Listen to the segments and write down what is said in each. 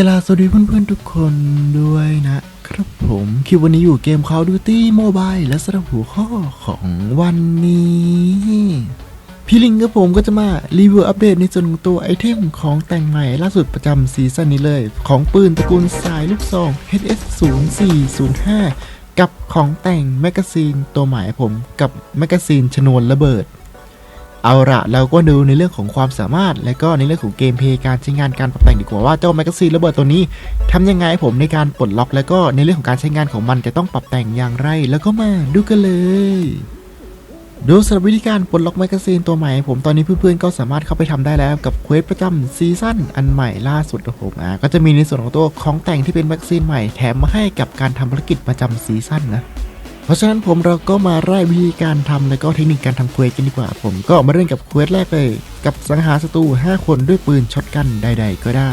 กลาสวัสดีเพื่อนๆทุกคนด้วยนะครับผมคลิปวันนี้อยู่เกม Call of Duty Mobile และสำหรับหัวข้อของวันนี้พี่ลิงกับผมก็จะมารีวิวอัปเดตในส่วนของตัวไอเทมของแต่งใหม่ล่าสุดประจำซีซั่นนี้เลย ของปืนตระกูลสายลูกซอง HS 0 4 0 5กับของแต่งแมกกาซีนตัวใหม่ผมกับแมกกาซีนชนวนระเบิด เอาละเราก็ดูในเรื่องของความสามารถ และก็ในเรื่องของเกมเพลย์การใช้งานการปรับแต่งดีกว่าว่าเจ้าแมกกาซีนระเบิดตัวนี้ทำยังไงให้ผมในการปลดล็อก แล้วก็ในเรื่องของการใช้งานของมันจะต้องปรับแต่งอย่างไร แล้วก็มาดูกันเลยดูสำหรับวิธีการปลดล็อกแมกกาซีนตัวใหม่ ผมตอนนี้เพื่อนๆก็สามารถเข้าไปทำได้แล้วกับเควสประจำซีซั่นอันใหม่ล่าสุดของผมอะก็จะมีในส่วนของตัวของแต่งที่เป็นแมกกาซีนใหม่แถมมาให้กับการทำภารกิจประจำซีซั่นนะ เพราะฉะนั้นผมเราก็มาไล่วิธีการทำและก็เทคนิคการทำเควสกันดีกว่า ผมก็มาเริ่มกับเควสแรกเลย กับสังหารศัตรู5 คนด้วยปืนช็อตกันใด ๆ ก็ได้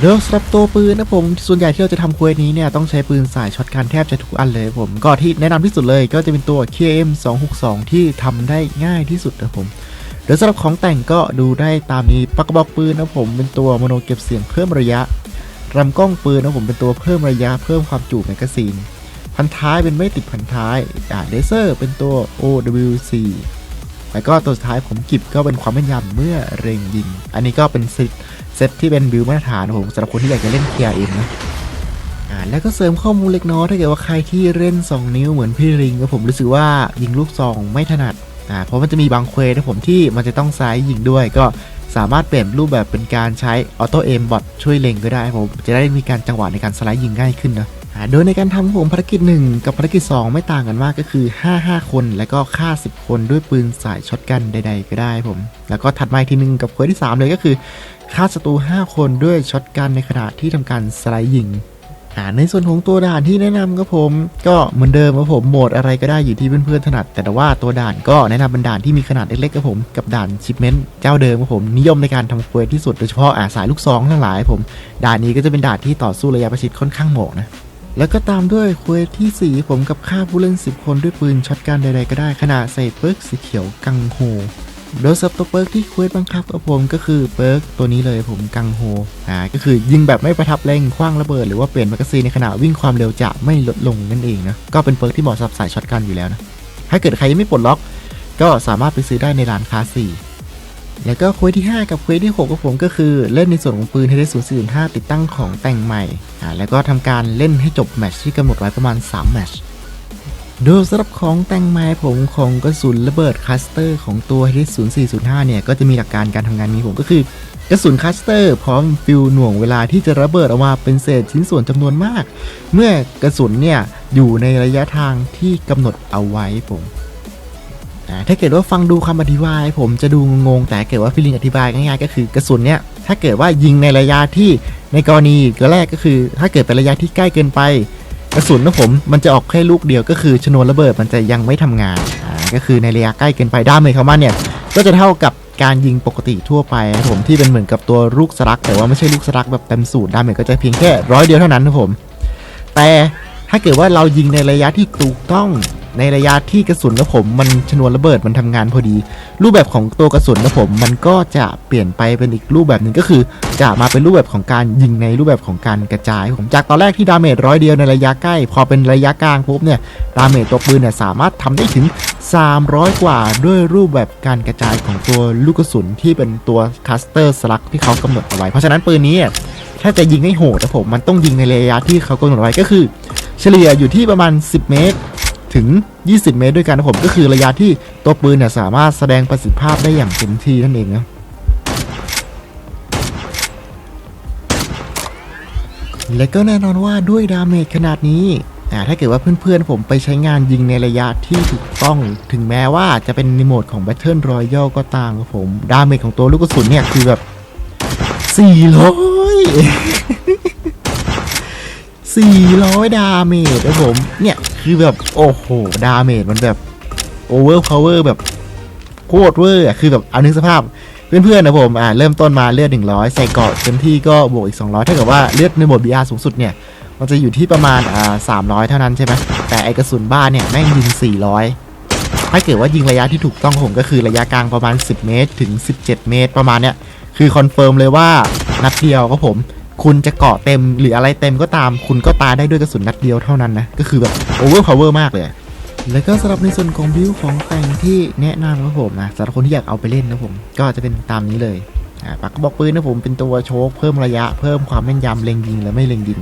โดยสำหรับตัวปืนนะผมส่วนใหญ่ที่เราจะทำเควสนี้เนี่ยต้องใช้ปืนสายช็อตกันแทบจะทุกอันเลยผมก็ที่แนะนำที่สุดเลยก็จะเป็นตัว KM 262 ที่ทำได้ง่ายที่สุดนะผมโดยสำหรับของแต่งก็ดูได้ตามนี้ปากกระบอกปืนนะผมเป็นตัวโมโนเก็บเสียงเพิ่มระยะลำกล้องปืนนะผมเป็นตัวเพิ่มระยะเพิ่มความจุแมกกาซีน พันท้ายเป็นไม่ติดพันท้ายอ่าเลเซอร์เป็นตัว OWC แล้วก็ตัวสุดท้ายผมกิบก็เป็นความแม่นยำเมื่อเร็งยิง อันนี้ก็เป็นเซตเซตที่เป็นบิลมาตรฐานของผมสำหรับคนที่อยากจะเล่น KRM นะอ่าแล้วก็เสริมข้อมูลเล็กน้อยถ้าเกิดว่าใครที่เล่น 2 นิ้วเหมือนพี่ริงก็ผมรู้สึกว่ายิงลูกซองไม่ถนัดอ่าเพราะมันจะมีบางเควสนะผมที่มันจะต้องซ้ายยิงด้วยก็สามารถเปลี่ยนรูปแบบเป็นการใช้ออโต้เอมบอทช่วยเล็งก็ได้ผมจะได้มีการจังหวะในการสไลด์ยิงง่ายขึ้นนะ โดยในการทำผมภารกิจ 1 กับภารกิจ 2 ไม่ต่างกันมากก็คือ 5 5 คน แล้วก็ฆ่า 10 คนด้วยปืนสายช็อตกันใด ๆ ก็ได้ผม แล้วก็ถัดมาอีกทีหนึงกับเควสที่ 3 เลยก็คือฆ่าศัตรู 5 คนด้วยช็อตกันในขณะที่ทำการสไลด์ยิงอ่าในส่วนของตัวด่านที่แนะนำก็ผม ก็เหมือนเดิมครับผมโหมดอะไรก็ได้อยู่ที่เพื่อนๆถนัด แต่ว่าตัวด่านก็แนะนำเป็นด่านที่มีขนาดเล็กๆครับผมกับด่านชิปเมนต์เจ้าเดิมครับผมนิยมในการทำเควสที่สุดโดยเฉพาะอาสายลูกซองทั้งหลายผมด่านนี้ก็จะเป็นด่านที่ต่อสู้ระยะประชิดค่อนข้างเหมาะนะ แล้วก็ตามด้วยเควสที่ 4 ผมกับฆ่าผู้เล่น 10 คนด้วยปืนช็อตกันใดๆก็ได้ขณะใส่เปิร์กสีเขียวกังโฮโดยสับตัวเปิร์กที่เควสบังคับกับผมก็คือเปิร์กตัวนี้เลยผมกังโฮอ่าก็คือยิงแบบไม่ประทับเร่งคว้างระเบิดหรือว่าเปลี่ยนแมกกาซีนในขณะวิ่งความเร็วจะไม่ลดลงนั่นเองนะก็เป็นเปิร์กที่เหมาะสำหรับสายช็อตกันอยู่แล้วนะถ้าเกิดใครยังไม่ปลดล็อก ก็สามารถไปซื้อได้ในร้านค้าสี่ แล้วก็เควสที่ 5 กับเควสที่ 6กับผมก็คือเล่นในส่วนของปืน h 0 4 5ติดตั้งของแต่งใหม่อ่าแล้วก็ทำการเล่นให้จบแมตช์ที่กำหนดไว้ประมาณ 3 แมตช์โดยสำหรับของแต่งไม้ผมของกระสุนระเบิดคัสเตอร์ของตัว h 0 4 0 5เนี่ย ก็จะมีหลักการการทำงานนี้ผมก็คือกระสุนคัสเตอร์พร้อมฟิลหน่วงเวลาที่จะระเบิดออกมาเป็นเศษชิ้นส่วนจำนวนมาก เมื่อกระสุนเนี่ย อยู่ในระยะทางที่กำหนดเอาไว้ผม ถ้าเกิดว่าฟังดูคำอธิบาย ผมจะดูงงแต่เกิดว่าพี่ลิงอธิบายง่ายๆก็คือกระสุนเนี่ยถ้าเกิดว่ายิงในระยะที่ในกรณีกแรกก็คือ ถ้าเกิดเป็นระยะที่ใกล้เกินไป กระสุนนะผมมันจะออกแค่ลูกเดียวก็คือชนวนระเบิดมันจะยังไม่ทำงานอ่าก็คือในระยะใกล้เกินไปด้ามเลยเขามาเนี่ยก็จะเท่ากับการยิงปกติทั่วไปนะผมที่เป็นเหมือนกับตัวลูกสลัก แต่ว่าไม่ใช่ลูกสลักแบบเต็มสูตรดาเมจก็จะเพียงแค่ร้อยเดียวเท่านั้นนะผม แต่ถ้าเกิดว่าเรายิงในระยะที่ถูกต้อง ในระยะที่กระสุนนะผมมันชนวนระเบิดมันทำงานพอดี รูปแบบของตัวกระสุนนะผมมันก็จะเปลี่ยนไปเป็นอีกรูปแบบหนึ่งก็คือ จะมาเป็นรูปแบบของการยิงในรูปแบบของการกระจาย ผมจากตอนแรกที่ดาเมจร้อยเดียวในระยะใกล้ พอเป็นระยะกลางปุ๊บเนี่ยดาเมจตัวปืนเนี่ยสามารถทำได้ถึง 300 กว่าด้วยรูปแบบการกระจายของตัวลูกกระสุนที่เป็นตัวคัสเตอร์สลักที่เขากำหนดเอาไว้เพราะฉะนั้นปืนนี้เนี่ยถ้าจะยิงให้โหดนะผมมันต้องยิงในระยะที่เขากำหนดไว้ก็คือ เฉลี่ยอยู่ที่ประมาณ 10 เมตร ถึง 20 เมตรด้วยกันนะผมก็คือระยะที่ตัวปืนเนี่ยสามารถแสดงประสิทธิภาพได้อย่างเต็มที่นั่นเองนะและก็แน่นอนว่าด้วยดาเมจขนาดนี้อ่าถ้าเกิดว่าเพื่อนๆผมไปใช้งานยิงในระยะที่ถูกต้อง ถึงแม้ว่าจะเป็นในโหมดของ Battle Royale ก็ตามครับผม ดาเมจของตัวลูกกระสุนเนี่ยคือแบบ400 400 ดาเมจครับผม เนี่ย คือแบบ โอ้โห ดาเมจมันแบบโอเวอร์พาวเวอร์แบบโคตรเวอร์อะ คือแบบเอานึกสภาพ เพื่อนๆนะผม อ่า เริ่มต้นมาเลือด 100 ใส่เกาะเต็มที่ก็บวกอีก 200ถ้าเกิดว่าเลือดในโหมด BR สูงสุดเนี่ย มันจะอยู่ที่ประมาณ อ่า 300 เท่านั้นใช่ไหมแต่ไอกระสุนบ้านเนี่ย แม่งยิง 400 ถ้าเกิดว่ายิงระยะที่ถูกต้องผมก็คือระยะกลางประมาณ 10 เมตร ถึง 17 เมตรประมาณเนี้ย คือคอนเฟิร์มเลยว่านัดเดียวก็ผม คุณจะเกาะเต็มหรืออะไรเต็มก็ตาม คุณก็ตายได้ด้วยกระสุนนัดเดียวเท่านั้นนะ ก็คือแบบโอเวอร์พาวเวอร์มากเลย แล้วก็สำหรับในส่วนของบิวของแต่งที่แนะนำครับผมนะสำหรับคนที่อยากเอาไปเล่นนะผม ก็จะเป็นตามนี้เลยปากกระบอกปืนนะผมเป็นตัวโชคเพิ่มระยะเพิ่มความแม่นยำเล็งยิงและไม่เล็งยิง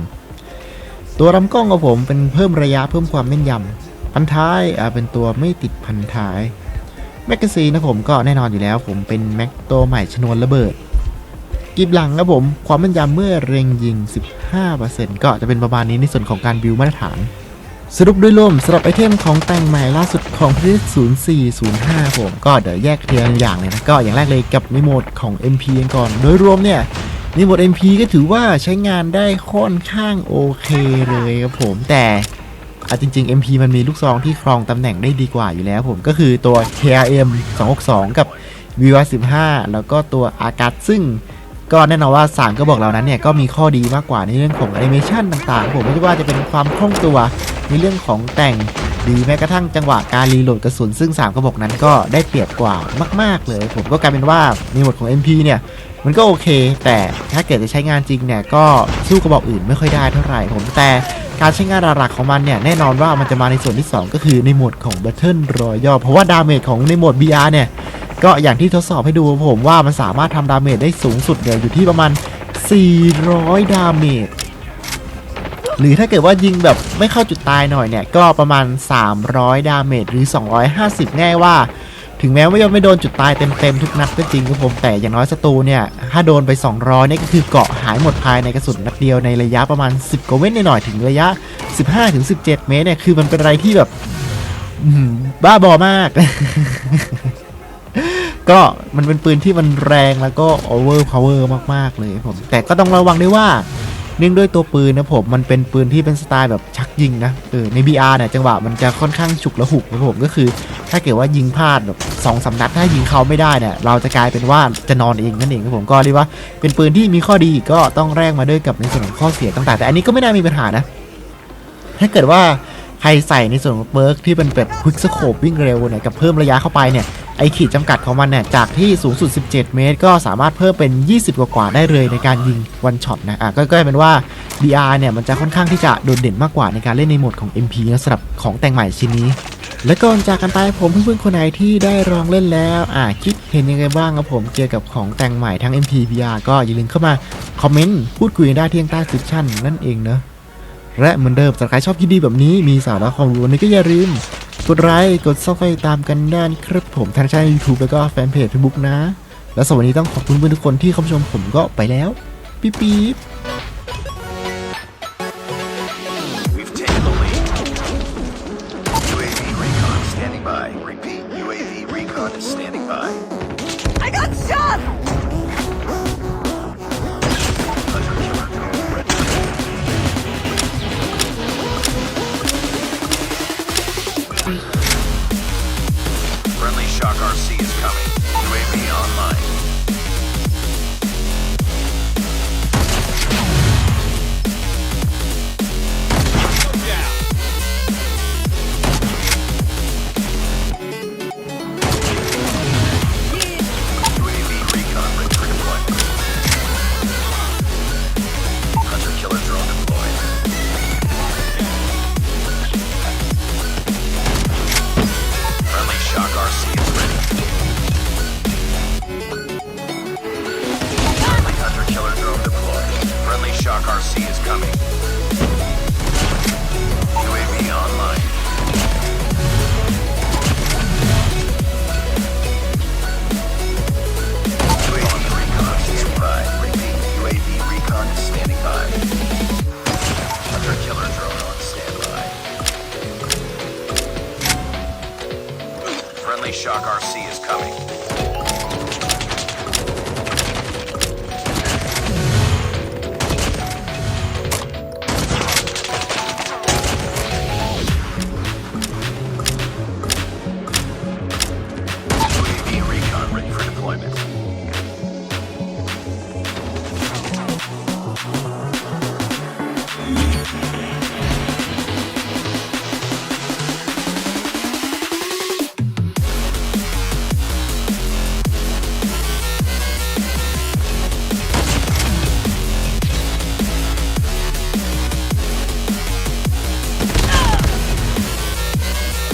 ตัวลำกล้องของผมเป็นเพิ่มระยะเพิ่มความแม่นยำพันท้ายเป็นตัวไม่ติดพันท้ายแมกกาซีนนะผมก็แน่นอนอยู่แล้ว ผมเป็นแม็กตัวใหม่ชนวนระเบิด กีบหลังนะผม ความแม่นยำเมื่อเร็งยิง 15%ก็จะเป็นประมาณนี้ในส่วนของการบิวมาตรฐาน สรุปโดยรวมสำหรับไอเทมของแต่งใหม่ล่าสุดของพ s 0405 ผม ก็เดี๋ยวแยกเทียงอย่างเลยนะ ก็อย่างแรกเลยกับนิโมดของ MP กันก่อน โดยรวมเนี่ยนิโมด MP ก็ถือว่าใช้งานได้ค่อนข้างโอเคเลยครับผม แต่อะจริงๆ MP มันมีลูกซองที่ครองตำแหน่งได้ดีกว่าอยู่แล้วผมก็คือตัว KRM 262 กับ V15 แล้วก็ตัวอากัสซึ่ง ก็แน่นอนว่าสามก็บอกเหล่านั้นเนี่ยก็มีข้อดีมากกว่าในเรื่องของแอนิเมชันต่างๆ ผมไม่ว่าจะเป็นความคล่องตัวในเรื่องของแต่งหรือแม้กระทั่งจังหวะการรีโหลดกระสุนซึ่ง 3 กระบอกนั้นก็ได้เปรียบกว่ามาก ๆ เลย ผมก็กลายเป็นว่าในหมวดของ MP เนี่ยมันก็โอเค แต่ถ้าเกิดจะใช้งานจริงเนี่ยก็สู้กระบอกอื่นไม่ค่อยได้เท่าไหร่ผมแต่การใช้งานหลักของมันเนี่ยแน่นอนว่ามันจะมาในส่วนที่ 2 ก็คือในโหมดของ Battle Royale เพราะว่าดาเมจของในโหมด BR เนี่ย ก็อย่างที่ทดสอบให้ดูผมว่ามันสามารถทำดาเมจได้สูงสุดเนี่ยอยู่ที่ประมาณ 400 ดาเมจหรือถ้าเกิดว่ายิงแบบไม่เข้าจุดตายหน่อยเนี่ย ก็ประมาณ 300 ดาเมจหรือ 250 ง่ายว่า ถึงแม้ว่ายังไม่โดนจุดตายเต็มๆทุกนัดก็จริงครับผมแต่อย่างน้อยศัตรูเนี่ย ถ้าโดนไป 200เนี่ยก็คือเกาะหายหมดภายในกระสุนนัดเดียวในระยะประมาณ 10กว่าเมตรหน่อยๆถึงระยะ 15-17 เมตรเนี่ยคือมันเป็นอะไรที่แบบบ้าบอมาก ก็มันเป็นปืนที่มันแรงแล้วก็ over power มากๆเลยผม แต่ก็ต้องระวังด้วยว่าเนื่องด้วยตัวปืนนะผม มันเป็นปืนที่เป็นสไตล์แบบชักยิงนะเออใน BR เนี่ยจังหวะมันจะค่อนข้างฉุกและหุกนะผมก็คือ ถ้าเกิดว่ายิงพลาดแบบสองสานัดถ้ายิงเขาไม่ได้เนี่ยเราจะกลายเป็นว่าจะนอนเองนั่นเองครับผมก็เรียกว่าเป็นปืนที่มีข้อดีก็ต้องแลกมาด้วยกับในส่วนของข้อเสียต่างๆ แต่อันนี้ก็ไม่น่ามีปัญหานะ ถ้าเกิดว่าใครใส่ในส่วนของเบิร์กที่เป็นแบบควิกสโคปวิ่งเร็วเนี่ยกับเพิ่มระยะเข้าไปเนี่ย ไอขีดจำกัดของมันเนี่ยจากที่สูงสุด 17 เมตร ก็สามารถเพิ่มเป็น 20 กว่าๆได้เลยในการยิงวันช็อตนะอะก็ก็กลายเป็นว่า BR เนี่ยมันจะค่อนข้างที่จะโดดเด่นมากกว่าในการเล่นในโหมดของ MP นะสำหรับของแต่งใหม่ชิ้นนี้และก่อนจากกันไปผมเพื่อนๆคนไหนที่ได้ลองเล่นแล้ว อ่าคิดเห็นยังไงบ้างครับผมเกี่ยวกับของแต่งใหม่ทั้ง MP VR ก็อย่าลืมเข้ามา คอมเมนต์ พูดคุยได้ที่ใต้สิชั่นนั่นเองเนอะและเหมือนเดิมสำหรับใครชอบคลิปดีแบบนี้มีสาระความรู้นี้ก็อย่าลืม กดไลค์กดซับสไครต์ตามกันได้นะครับผมทางช่อง YouTube แล้วก็แฟนเพจ Facebook นะ และสวัสดีต้องขอบคุณเพื่อนทุกคนที่เข้ามาชมผมก็ไปแล้ว ปิ๊บ